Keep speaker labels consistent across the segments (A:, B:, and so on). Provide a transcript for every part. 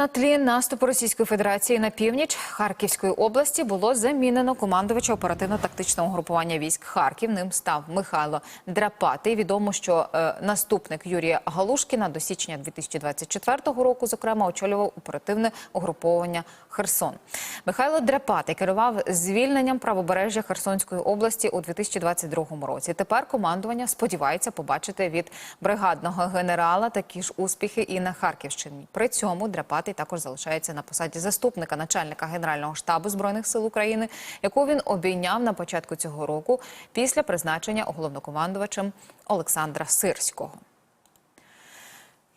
A: На тлі наступу Російської Федерації на північ Харківської області було замінено командувача оперативно-тактичного групування військ Харків. Ним став Михайло Драпатий. Відомо, що е, наступник Юрія Галушкіна до січня 2024 року, зокрема, очолював оперативне угруповання Херсон. Михайло Драпатий керував звільненням правобережжя Херсонської області у 2022 році. Тепер командування сподівається побачити від бригадного генерала такі ж успіхи і на Харківщині. При цьому Драпатий також залишається на посаді заступника начальника Генерального штабу збройних сил України, яку він обійняв на початку цього року після призначення головнокомандувачем Олександра Сирського.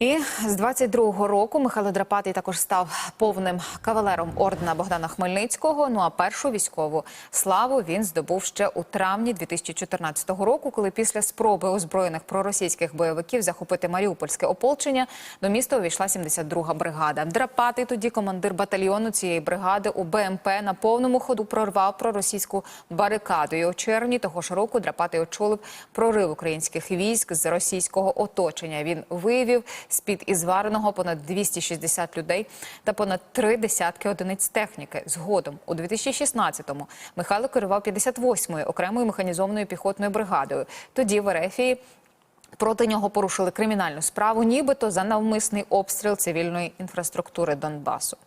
A: І з 22-го року Михайло Драпатий також став повним кавалером ордена Богдана Хмельницького. Ну а першу військову славу він здобув ще у травні 2014 року, коли після спроби озброєних проросійських бойовиків захопити Маріупольське ополчення до міста увійшла 72-га бригада. Драпатий тоді командир батальйону цієї бригади у БМП на повному ходу прорвав проросійську барикаду. І у червні того ж року Драпатий очолив прорив українських військ з російського оточення. Він виявив з-під ізвареного понад 260 людей та понад три десятки одиниць техніки. Згодом у 2016-му Михайло керував 58-ю окремою механізованою піхотною бригадою. Тоді в Ерефії проти нього порушили кримінальну справу, нібито за навмисний обстріл цивільної інфраструктури Донбасу.